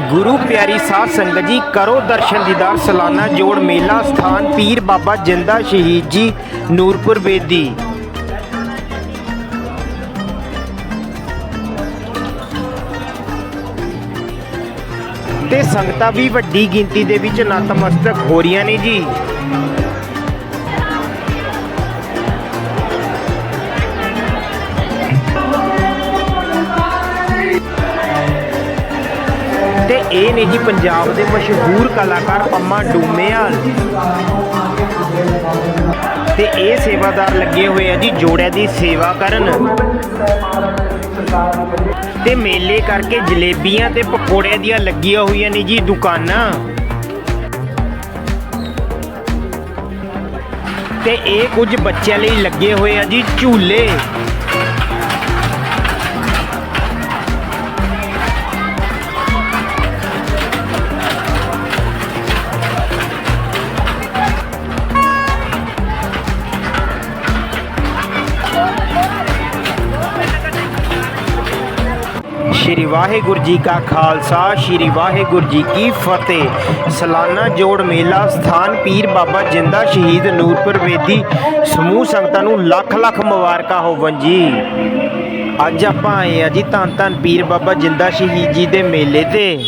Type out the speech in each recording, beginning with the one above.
ਗੁਰੂ ਪਿਆਰੀ ਸਾਧ ਸੰਗਤ ਜੀ, ਕਰੋ ਦਰਸ਼ਨ ਦੀਦਾਰ ਸਾਲਾਨਾ ਜੋੜ ਮੇਲਾ ਸਥਾਨ ਪੀਰ ਬਾਬਾ ਜਿੰਦਾ ਸ਼ਹੀਦ ਜੀ, ਨੂਰਪੁਰ ਬੇਦੀ। ਤੇ ਸੰਗਤਾਂ ਵੀ ਵੱਡੀ ਗਿਣਤੀ ਦੇ ਵਿੱਚ ਨਤਮਸਤਕ ਹੋ ਰਹੀਆਂ ਨੇ ਜੀ। ਇਹ ਨੇ ਜੀ ਪੰਜਾਬ ਦੇ ਮਸ਼ਹੂਰ ਕਲਾਕਾਰ ਪੰਮਾ ਡੂਮੇਵਾਲ ਤੇ ਇਹ ਸੇਵਾਦਾਰ ਲੱਗੇ ਹੋਏ ਆ ਜੀ ਜੋੜਿਆਂ ਦੀ ਸੇਵਾ ਕਰਨ। ਤੇ ਮੇਲੇ ਕਰਕੇ ਜਲੇਬੀਆਂ ਤੇ ਪਕੌੜਿਆਂ ਦੀਆਂ ਲੱਗੀਆਂ ਹੋਈਆਂ ਨੇ ਜੀ ਦੁਕਾਨਾਂ। ਤੇ ਇਹ ਕੁਝ ਬੱਚਿਆਂ ਲਈ ਲੱਗੇ ਹੋਏ ਆ ਜੀ ਝੂਲੇ। ਸ਼੍ਰੀ ਵਾਹਿਗੁਰੂ ਜੀ ਕਾ ਖਾਲਸਾ, ਸ਼੍ਰੀ ਵਾਹਿਗੁਰੂ ਜੀ ਕੀ ਫਤਿਹ। ਸਾਲਾਨਾ ਜੋੜ ਮੇਲਾ ਸਥਾਨ ਪੀਰ ਬਾਬਾ ਜਿੰਦਾ ਸ਼ਹੀਦ ਨੂਰਪੁਰ ਵੇਦੀ ਸਮੂਹ ਸੰਗਤਾਂ ਨੂੰ ਲੱਖ ਲੱਖ ਮੁਬਾਰਕਾਂ ਹੋਵਨ ਜੀ ਅੱਜ ਆਪਾਂ ਆਏ ਆ ਜੀ ਧੰਨ ਧੰਨ ਪੀਰ ਬਾਬਾ ਜਿੰਦਾ ਸ਼ਹੀਦ ਜੀ ਦੇ ਮੇਲੇ ਤੇ।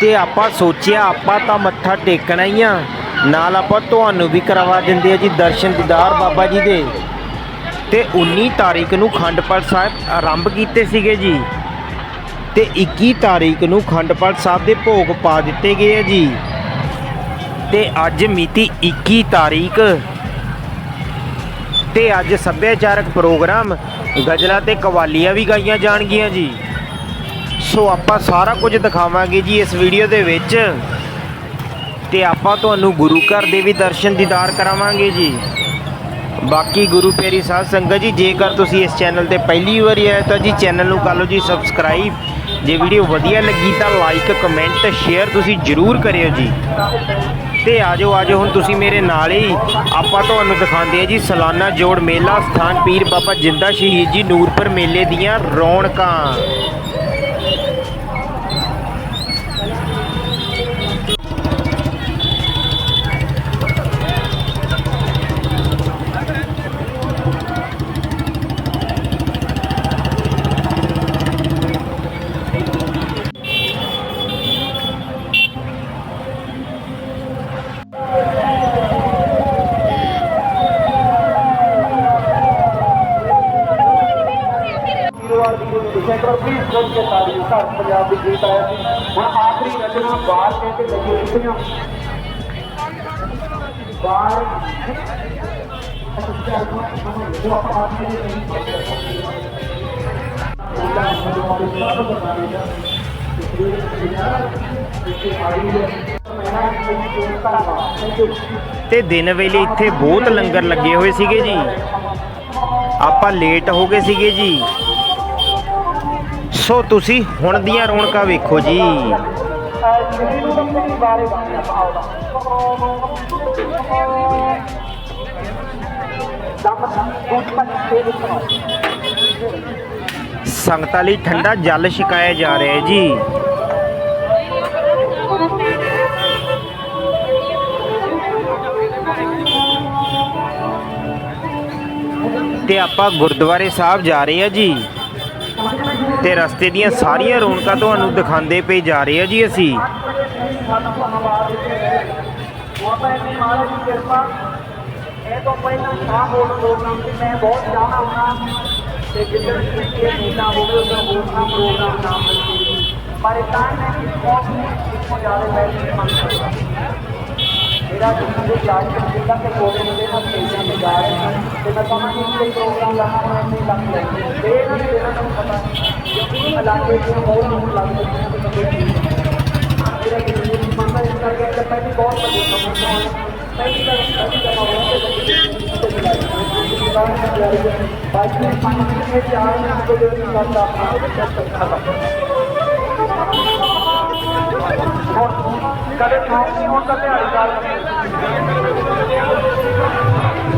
ਤੇ ਆਪਾਂ ਸੋਚਿਆ, ਆਪਾਂ ਤਾਂ ਮੱਥਾ ਟੇਕਣਾ ਹੀ ਆ ਨਾਲ ਆਪਾਂ ਤੁਹਾਨੂੰ ਵੀ ਕਰਵਾ ਦਿੰਦੇ ਆ ਜੀ ਦਰਸ਼ਨ ਦੀਦਾਰ ਬਾਬਾ ਜੀ ਦੇ। ਤੇ 19 ਤਾਰੀਖ ਨੂੰ ਖੰਡਪੜ ਸਾਹਿਬ ਆਰੰਭ ਕੀਤੇ ਸੀਗੇ ਜੀ। ਤੇ 21 ਤਾਰੀਖ ਨੂੰ ਖੰਡਪੜ ਸਾਹਿਬ ਦੇ ਭੋਗ ਪਾ ਦਿੱਤੇ ਗਏ ਆ ਜੀ। ਤੇ ਅੱਜ ਮਿਤੀ 21 ਤਾਰੀਖ ਤੇ ਅੱਜ ਸੱਭਿਆਚਾਰਕ ਪ੍ਰੋਗਰਾਮ ਗਜ਼ਲਾਂ ਤੇ ਕਵਾਲੀਆਂ ਵੀ ਗਾਈਆਂ ਜਾਣਗੀਆਂ ਜੀ। ਸੋ ਆਪਾਂ ਸਾਰਾ ਕੁਝ ਦਿਖਾਵਾਂਗੇ ਜੀ ਇਸ ਵੀਡੀਓ ਦੇ ਵਿੱਚ। ਤੇ ਆਪਾਂ ਤੁਹਾਨੂੰ ਗੁਰੂ ਘਰ ਦੇ ਵੀ ਦਰਸ਼ਨ ਦੀਦਾਰ ਕਰਾਵਾਂਗੇ ਜੀ। ਬਾਕੀ ਗੁਰੂ ਪਿਆਰੀ ਸਾਧ ਸੰਗਤ ਜੀ, ਜੇਕਰ ਤੁਸੀਂ ਇਸ ਚੈਨਲ ਤੇ ਪਹਿਲੀ ਵਾਰੀ ਆਏ ਤਾਂ ਜੀ ਚੈਨਲ ਨੂੰ ਕਰ ਲਓ ਜੀ ਸਬਸਕ੍ਰਾਈਬ। ਜੇ ਵੀਡੀਓ ਵਧੀਆ ਲੱਗੀ ਤਾਂ ਲਾਈਕ ਕਮੈਂਟ ਸ਼ੇਅਰ ਤੁਸੀਂ ਜਰੂਰ ਕਰਿਓ ਜੀ। ਤੇ ਆਜੋ ਆਜੋ, ਹੁਣ ਤੁਸੀਂ ਮੇਰੇ ਨਾਲ ਹੀ ਆਪਾਂ ਤੁਹਾਨੂੰ ਦਿਖਾਉਂਦੇ ਆ ਜੀ ਸਾਲਾਨਾ ਜੋੜ ਮੇਲਾ ਸਥਾਨ ਪੀਰ ਬਾਬਾ ਜਿੰਦਾ ਸ਼ਹੀਦ ਜੀ ਨੂਰਪੁਰ ਮੇਲੇ ਦੀਆਂ ਰੌਣਕਾਂ। 1947 ਘਰ ਪੰਜਾਬ ਦੀ ਗੀਤ ਆਇਆ ਸੀ ਹੁਣ ਆਖਰੀ ਰਚਨਾ ਬਾਹਰ ਦੇ ਤੇ ਲੱਗੀ ਕਿਤੀਆਂ ਬਾਹਰ ਤੇ ਦਿਨ ਵੇਲੇ ਇੱਥੇ ਬਹੁਤ ਲੰਗਰ ਲੱਗੇ ਹੋਏ ਸੀਗੇ ਜੀ। ਆਪਾਂ ਲੇਟ ਹੋ ਗਏ ਸੀਗੇ ਜੀ। ਸੋ ਤੁਸੀਂ? ਹੁਣ ਦੀਆਂ ਰੌਣਕਾਂ ਵੇਖੋ ਜੀ। ਸੰਗਤਾਂ ਲਈ ਠੰਡਾ ਜਲ ਛਕਾਇਆ ਜਾ ਰਿਹਾ ਹੈ ਜੀ। ਤੇ ਆਪਾਂ ਗੁਰਦੁਆਰੇ ਸਾਹਿਬ ਜਾ ਰਹੇ ਆ ਜੀ। ਤੇ ਰਸਤੇ ਦੀਆਂ ਸਾਰੀਆਂ ਰੌਣਕਾਂ ਤੁਹਾਨੂੰ ਦਿਖਾਉਂਦੇ ਪਏ ਜਾ ਰਹੇ ਆ ਜੀ ਅਸੀਂ। ਇਹ ਤੋਂ ਪਹਿਲਾਂ ਸ਼ਾਮ ਹੋਣ ਪ੍ਰੋਗਰਾਮ ਤੇ ਮੈਂ ਬਹੁਤ ਚਾਹਨਾ ਹੁੰਦਾ ਤੇ ਜਿੱਦਣ ਵੀ ਇਹ ਮੇਲਾ ਹੋਵੇ ਉਦੋਂ ਹੋਰ ਨਾ ਪ੍ਰੋਗਰਾਮ ਨਾ ਮਿਲੇ ਪਰ ਇਹ ਮੈਂ ਇਸ ਮੌਸਮ ਇੱਕੋ ਜ਼ਿਆਦਾ ਬੈਠ ਮੰਨ ਸਕਦਾ। ਮੇਰਾ ਜਿੰਨਾ ਦੇ ਚਾਰ ਜਿੰਦਾ ਕੇ ਪ੍ਰੋਗਰਾਮ ਦੇ ਨਾਲ ਸਟੇਜਾਂ ਤੇ ਜਾ ਰਹੇ ਹਨ ਤੇ ਮੈਂ ਤੁਹਾਨੂੰ ਕਿਹਾ ਕਿ ਪ੍ਰੋਗਰਾਮ ਲਾਣਾ ਮੈਂ ਨਹੀਂ ਲੱਗ ਰਿਹਾ। ਤੇ ਨਾ ਇਹਨਾਂ ਨੂੰ ਪਤਾ ਕਿ ਇਹ ਇਲਾਕੇ ਦੇ ਬਹੁਤ ਨੂੰ ਲੱਗ ਰਿਹਾ ਹੈ ਕਿ ਮੇਰਾ ਜਿੰਦਗੀ ਮੰਨਦਾ ਇਸ ਕਰਕੇ ਕਿ ਪਹਿਲੀ ਬਹੁਤ ਵੱਡੀ ਸਮੱਸਿਆ ਹੈ ਪਹਿਲੀ ਵਾਰ ਪਹਿਲੀ ਦਫਾ ਹੋਇਆ ਤੇ ਬਾਕੀ ਪੰਜ ਮਿੰਟ ਵਿੱਚ ਚਾਰ ਮਿੰਟ ਦੇ ਵਿੱਚ ਕਰਦਾ ਆਪਣਾ ਚੈੱਕ ਖਤਮ ਕਦੇ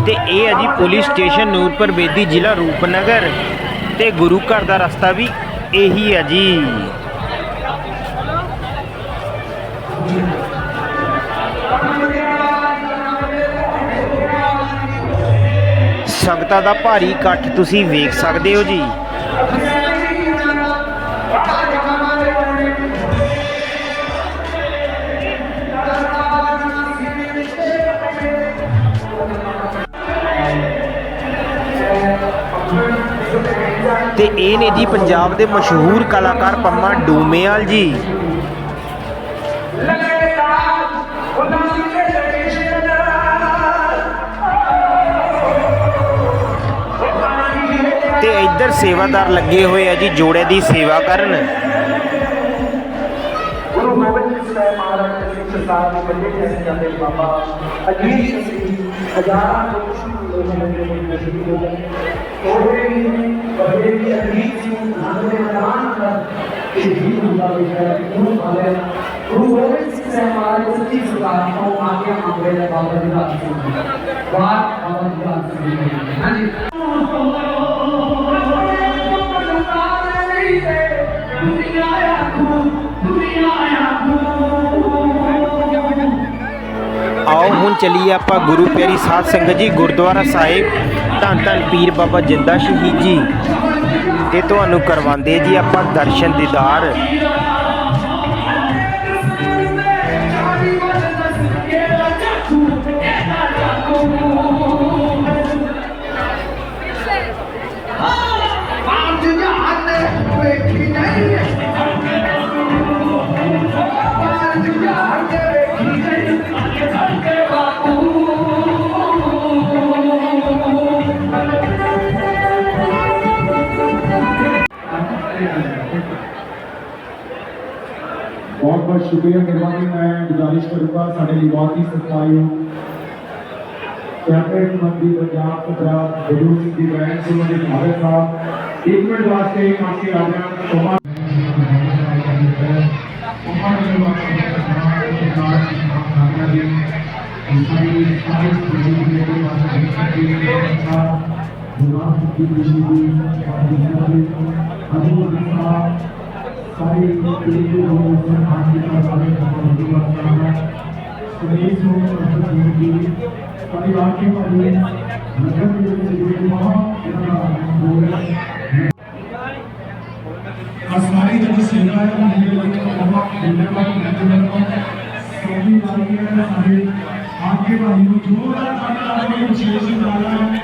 ਤੇ ਇਹ ਹੈ ਜੀ ਪੁਲਿਸ ਸਟੇਸ਼ਨ ਨੂਰਪੁਰ ਬੇਦੀ ਜ਼ਿਲ੍ਹਾ ਰੂਪਨਗਰ ਤੇ ਗੁਰੂ ਘਰ ਦਾ ਰਸਤਾ ਵੀ ਇਹੀ ਹੈ ਜੀ। ਸੰਗਤਾਂ ਦਾ ਭਾਰੀ ਇਕੱਠ ਤੁਸੀਂ ਵੇਖ ਸਕਦੇ ਹੋ ਜੀ। ਤੇ ਇਹ ਨੇ ਜੀ ਪੰਜਾਬ ਦੇ ਮਸ਼ਹੂਰ ਕਲਾਕਾਰ ਪੰਮਾ ਡੂਮੇਵਾਲ ਜੀ। ਤੇ ਇੱਧਰ ਸੇਵਾਦਾਰ ਲੱਗੇ ਹੋਏ ਆ ਜੀ ਜੋੜੇ ਦੀ ਸੇਵਾ ਕਰਨ। ਗੁਰੂ ਗੋਬਿੰਦ ਸਿੰਘ ਸਾਹਿਬ ਮਹਾਰਾਜ ਦੇ ਸਿੱਖ ਸਰਕਾਰ ਦੇ ਬੰਦੇ ਜਿਹੜੇ ਜਾਂਦੇ ਬਾਬਾ, ਅਜੀਤ ਸਿੰਘ ਹਜ਼ਾਰਾਂ ਲੋਕ ਜਿਹੜੇ ਹੁਣ ਚੱਲੀਏ ਆਪਾਂ ਗੁਰੂ ਪਿਆਰੀ ਸਾਧ ਸੰਗਤ ਜੀ, ਗੁਰਦੁਆਰਾ ਸਾਹਿਬ, ਧੰਨ ਧੰਨ ਪੀਰ ਬਾਬਾ ਜਿੰਦਾ ਸ਼ਹੀਦ ਜੀ। ਤੇ ਤੁਹਾਨੂੰ ਕਰਵਾਉਂਦੇ ਜੀ ਆਪਾਂ ਦਰਸ਼ਨ ਦੀਦਾਰ। ਕਰੂੰਗਾ ਸਾਡੇ ਲਈ ਬਹੁਤ ਹੀ ਸਤਿਕਾਰਯੋਗ ਕੈਪਟਨ ਮੰਤਰੀ ਪੰਜਾਬ ਸਰਦਾਰ ਗੁਰੂ ਸਿੰਘ ਜੀ ਬੈਂਕ ਸਿੰਘ ਦੇ ਭਾਵੇਂ ਸਾਹਿਬ ਇੱਕ ਮਿੰਟ ਵਾਸਤੇ ਕਾਂਸੀ ਆ ਜਾਣ ਤੋਮਾ ਸਾਰੀ ਪੀੜ੍ਹੀ ਨੂੰ ਸੰਭਾਲ ਕੇ ਸਾਰੇ ਕੰਮ ਨੂੰ ਕਰਨਾ ਸਰੀਰ ਨੂੰ ਅਸਰ ਦੀ ਪਰਿਵਾਰ ਕੇ ਪਰਿਵਾਰ ਨਗਰ ਦੇ ਵਿੱਚ ਜਿਹੜੇ ਮਹਾ ਅਸਾਰੀ ਜਿਹੜੀ ਸੇਵਾ ਹੈ ਉਹ ਮੇਰੇ ਲਈ प्रदेश में प्रदेश की परिवार के लिए लगन के लिए बहुत आसारी जब सेना है मुझे लगता है बहुत इंद्रपाल नेतृत्व में सभी भाइयों ने आगे आगे भाइयों जोरदार तालियां बजाएं शेष जाना है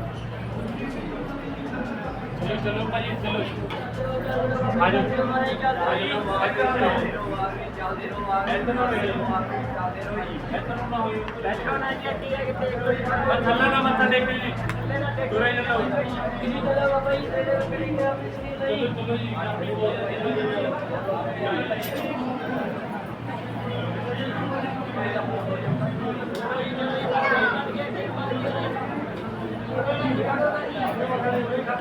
ਚਲੋ ਭਾਈ ਚਲੋ ਹਾਂਜੀ ਚੱਲਦੇ ਰਹੋ ਆ ਇੱਧਰ ਨਾ ਹੋਈ ਚੱਲਦੇ ਰਹੋ ਜੀ ਇੱਧਰ ਨਾ ਹੋਈ ਬੈਠੋ ਨਾ ਜੀ ਅੱਡੀ ਹੈ ਕਿਤੇ ਕੋਈ ਥੱਲੇ ਨਾ ਮੱਥਾ ਟੇਕੀ ਜੀ ਤੁਰੇ ਨਾ ਲਓ ਕਿਹਦੀ ਜਗ੍ਹਾ ਬਾਬਾ ਜੀ ਤੇਰੇ ਕਰੀ ਗਿਆ ਪਿਛਲੀ ਲਈ ਚਲੋ ਜੀ ਆਪਣੀ ਬੋਲ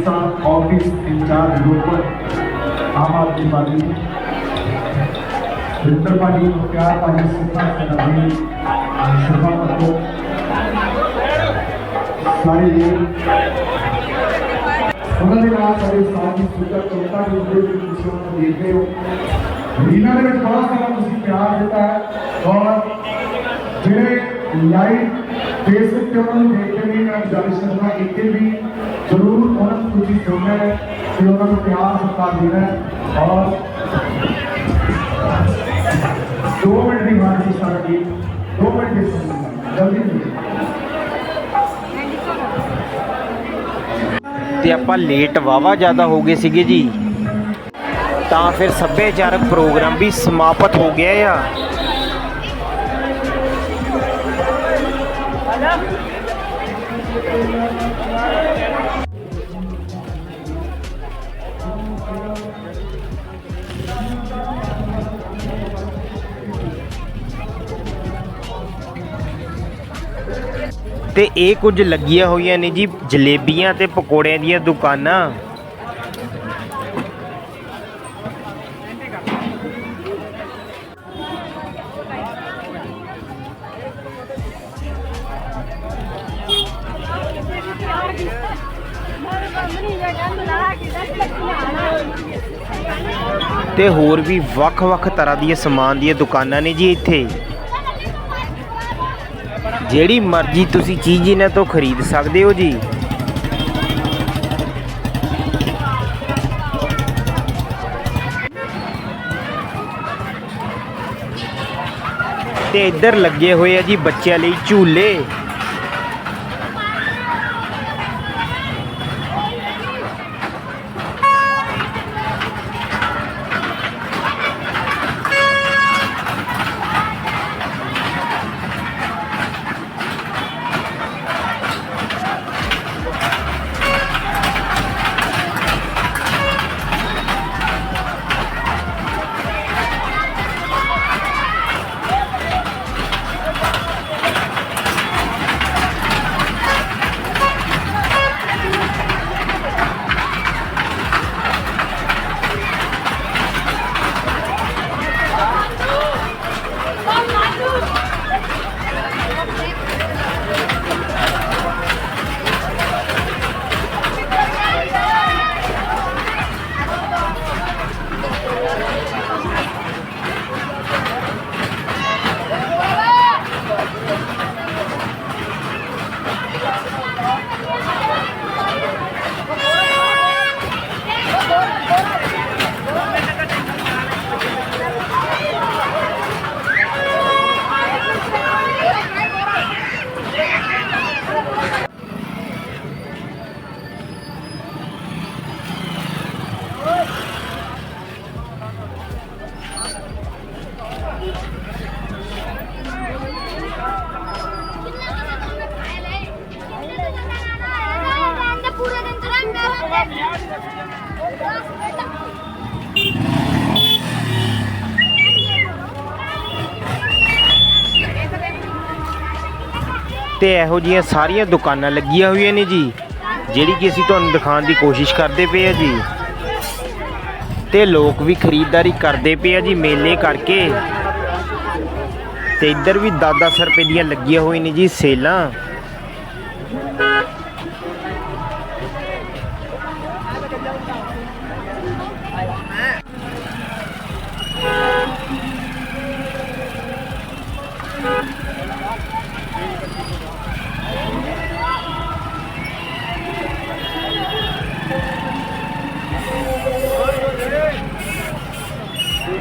Office incharge Ropar Aam Aadmi Party Rinder ਪਾਜੀ ਪਿਆਰ ਪਾਜੀ ਸਿੱਖਾ ਸਨਾਬੀ ਸ਼ਰਮਾ ਪੱਤੋ ਸਾਰੇ ਜੀ ਉਹਨਾਂ ਦੇ ਨਾਲ ਸਾਡੇ ਸਾਥੀ ਸੁਜਾ ਚੋਟਾ ਜੀ ਦੇ ਵੀ ਤੁਸੀਂ ਉਹਨੂੰ ਦੇਖਦੇ ਹੋ ਰੀਨਾ ਦੇ ਵਿੱਚ ਬਹੁਤ ਸਾਰਾ ਤੁਸੀਂ ਪਿਆਰ ਦਿੱਤਾ ਹੈ ਔਰ ਜਿਹੜੇ ਲਾਈਵ ਫੇਸਬੁੱਕ ਤੇ ਉਹਨਾਂ ਨੂੰ ਦੇਖਦੇ ਨੇ ਮੈਂ ਗੁਜ਼ਾਰਿਸ਼ ਕਰਨਾ ਇੱਥੇ ਵੀ ਜ਼ਰੂਰ ਉਹਨਾਂ ਨੂੰ ਤੁਸੀਂ ਸੁਣਨਾ ਹੈ ਤੇ ਉਹਨਾਂ ਨੂੰ ਪਿਆਰ ਸਤਿਕਾਰ ਦੇਣਾ ਹੈ। ਔਰ ਦੋ ਮਿੰਟ ਦੀ ਬਾਤ ਸੀ ਸਾਰਾ ਜੀ ਮਿੰਟ ਦੇ ਜਲਦੀ ਤੇ ਆਪਾਂ ਲੇਟ ਵਾਵਾ ਜ਼ਿਆਦਾ ਹੋ ਗਏ ਸੀਗੇ ਜੀ। ਤਾਂ ਫਿਰ ਸੱਭਿਆਚਾਰਕ ਪ੍ਰੋਗਰਾਮ ਵੀ ਸਮਾਪਤ ਹੋ ਗਿਆ ਆ। ਤੇ ਇਹ ਕੁਝ ਲੱਗੀਆਂ ਹੋਈਆਂ ਨੇ ਜੀ ਜਲੇਬੀਆਂ ਤੇ ਪਕੌੜਿਆਂ ਦੀਆਂ ਦੁਕਾਨਾਂ। ਤੇ ਹੋਰ ਵੀ ਵੱਖ-ਵੱਖ ਤਰ੍ਹਾਂ ਦੀਆਂ ਸਮਾਨ ਦੀਆਂ ਦੁਕਾਨਾਂ ਨੇ ਜੀ ਇੱਥੇ। ਜਿਹੜੀ ਮਰਜ਼ੀ ਤੁਸੀਂ ਚੀਜ਼ ਇਹਨਾਂ ਤੋਂ ਖਰੀਦ ਸਕਦੇ ਹੋ ਜੀ। ਤੇ ਇੱਧਰ ਲੱਗੇ ਹੋਏ ਆ ਜੀ ਬੱਚਿਆਂ ਲਈ ਝੂਲੇ। ਤੇ ਇਹੋ ਜੀਆਂ ਸਾਰੀਆਂ ਦੁਕਾਨਾਂ ਲੱਗੀਆਂ ਹੋਈਆਂ ਨੇ ਜੀ, ਜਿਹੜੀ ਕਿ ਅਸੀਂ ਤੁਹਾਨੂੰ ਦਿਖਾਉਣ ਦੀ ਕੋਸ਼ਿਸ਼ ਕਰਦੇ ਪਏ ਆ ਜੀ। ਤੇ ਲੋਕ ਵੀ ਖਰੀਦਦਾਰੀ ਕਰਦੇ ਪਏ ਆ ਜੀ ਮੇਲੇ ਕਰਕੇ। ਤੇ ਇੱਧਰ ਵੀ 10-10 ਰੁਪਏ ਦੀਆਂ ਲੱਗੀਆਂ ਹੋਈਆਂ ਨੇ ਜੀ ਸੇਲਾਂ।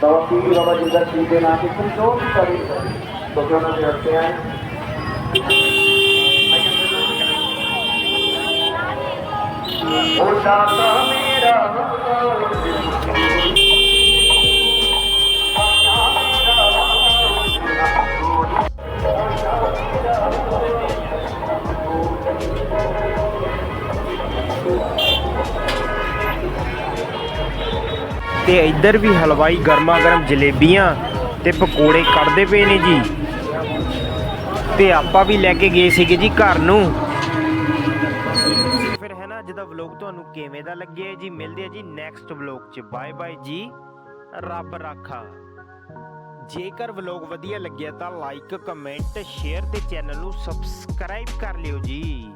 बाबा पीर बाबा जी का श्री देना के तुम जो भी करे भगवान में रखते हैं ओ दाता मेरा ਤੇ ਇੱਧਰ ਵੀ ਹਲਵਾਈ ਗਰਮਾ ਗਰਮ ਜਲੇਬੀਆਂ ਤੇ ਪਕੌੜੇ ਕੱਢਦੇ ਪਏ ਨੇ ਜੀ। ਤੇ ਆਪਾਂ ਵੀ ਲੈ ਕੇ ਗਏ ਸੀਗੇ ਜੀ ਘਰ ਨੂੰ। ਫਿਰ ਹੈ ਨਾ, ਅੱਜ ਦਾ ਵਲੌਗ ਤੁਹਾਨੂੰ ਕਿਵੇਂ ਦਾ ਲੱਗਿਆ ਜੀ? ਮਿਲਦੇ ਆ ਜੀ ਨੈਕਸਟ ਵਲੌਗ 'ਚ। ਬਾਏ ਬਾਏ ਜੀ। ਰੱਬ ਰਾਖਾ। ਜੇਕਰ ਵਲੌਗ ਵਧੀਆ ਲੱਗਿਆ ਤਾਂ ਲਾਈਕ ਕਮੈਂਟ ਸ਼ੇਅਰ ਤੇ ਚੈਨਲ ਨੂੰ ਸਬਸਕ੍ਰਾਈਬ ਕਰ ਲਿਓ ਜੀ।